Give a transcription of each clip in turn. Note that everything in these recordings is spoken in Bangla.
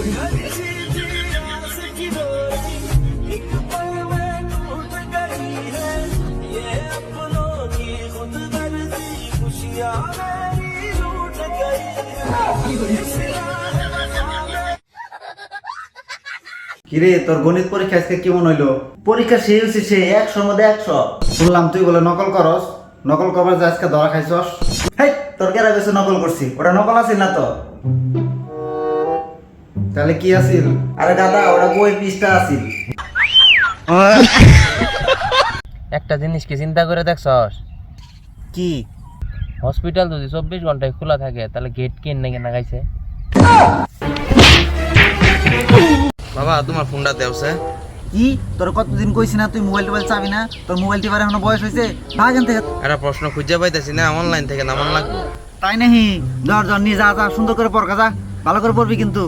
কিরে, তোর গণিত পরীক্ষা আজকে কেমন হইল? পরীক্ষা সে হয়েছে সে একশোর মধ্যে একশো। শুনলাম তুই বলে নকল করস। নকল করবার যে আজকে ধরা খাইছস। হেই, তোর কেরা গেছে নকল করছি? ওটা নকল আছিল না তো? তাহলে কি আছিল? আরে দাদা ওটা বই পিসটা আছিল। একটা জিনিস কি চিন্তা করে দেখছস? কি? হসপিটাল যদি চব্বিশ ঘন্টায় খোলা থাকে তাহলে গেট কিন নাকি না গাইছে বাবা তোমার ফোনটা দেওছে কি? তোর কতদিন কইছি না তুই মোবাইল টোবাইল চাবি না? তোর মোবাইল টিপার এখনও বয়স হয়েছে ভাগ এখান থেকে। একটা প্রশ্ন খুঁজে পাইতেছি না অনলাইন থেকে নামান লাগবে। তাই নাহি? জ্বর জ্বর নিয়ে যা যা সুন্দর করে পড়কা যা। ভালো করে পড়বি কিন্তু।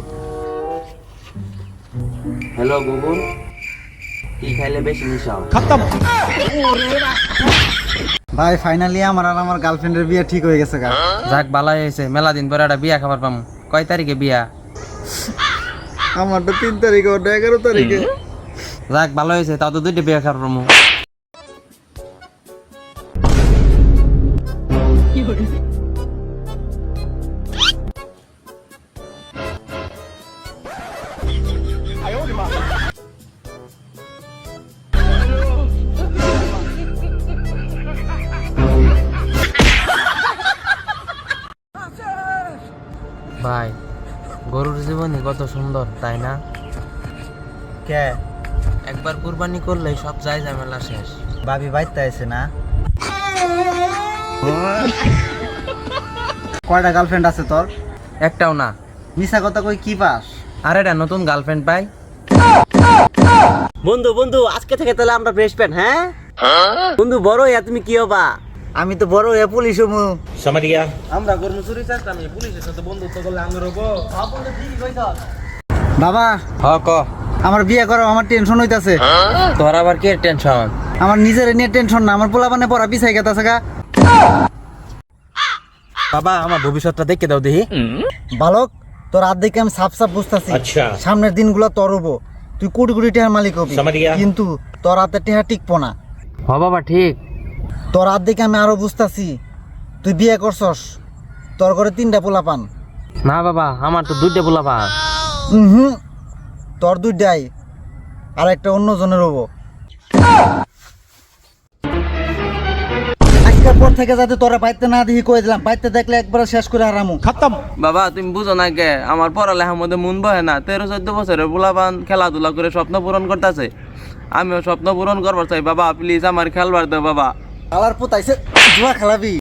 হ্যালো গুগল কি খাইলে বেশি নিশা ভাই ফাইনালি আমার আর আমার গার্লফ্রেন্ডের বিয়ে ঠিক হয়ে গেছে গা। যাক ভালোই হয়েছে। মেলা দিন পরে একটা বিয়া খাবার পাম। কয় তারিখে বিয়া? আমারটা তিন তারিখে ওটা এগারো তারিখে। যাক ভালো হয়েছে। তাও তো দুইটা বিয়া খাবার পামু। ভাই গরুর জীবনই কত সুন্দর তাই না? কে? একবার কুরবানি করলেই সব যাই ঝামেলা শেষ। ভাবি বাইতে আছে না? কয়টা গার্লফ্রেন্ড আছে তোর? একটাও না। মিশা কথা কই কি পাস? আর এটা নতুন গার্লফ্রেন্ড পাই। বন্ধু বন্ধু আজকে থেকে তাহলে আমরা বেস্ট ফ্রেন্ড হ্যাঁ? বন্ধু বড় তুমি কি হবা? আমি তো বড় হয়ে পুলিশ হমু। আমরা কর্মচারী চাইতাম পুলিশের সাথে বন্ধুত্ব করলে আঙ্গুর হব বাবা হ ক। আমার বিয়ে করো আমার টেনশন হইতাছে। তোর আবার কি টেনশন আমার নিজের নিয়ে টেনশন না আমার পোলা মানে পড়া পিছাই গেতাছে গা। বাবা আমার ভবিষ্যৎটা দেখে দাও দেখি। বালক তোর হাত দেখে আমি সাফ সাফ বুঝতাছি। সামনের দিনগুলো তোর হব। তুই কোটি কোটি টাকার মালিক হবি। কিন্তু তোর হাতে টেহা টিকবো না। হ বাবা ঠিক। তোর হাত দেখে আমি আরও বুঝতাছি। তুই বিয়ে করছস তোর ঘরে তিনটা পোলা পান। না বাবা আমার তো দুইটা বলা পা হুম তোর দুইটাই আর একটা অন্য জনের হব। আজকের পর থেকে যাতে তোরা বাইতে না দেখি কয়ে দিলাম বাইতে দেখলে একবার শেষ করে হারামু। বাবা তুমি বুঝো না কে? আমার পড়ালেখার মধ্যে মন বহে না। তেরো চোদ্দ বছরের পোলাপান খেলাধুলা করে স্বপ্ন পূরণ করতেছে। আমিও স্বপ্ন পূরণ করবার চাই। বাবা প্লিজ আমার খেলবার দাও বাবা। কালার পোতাইছে জুয়া খেলাবি।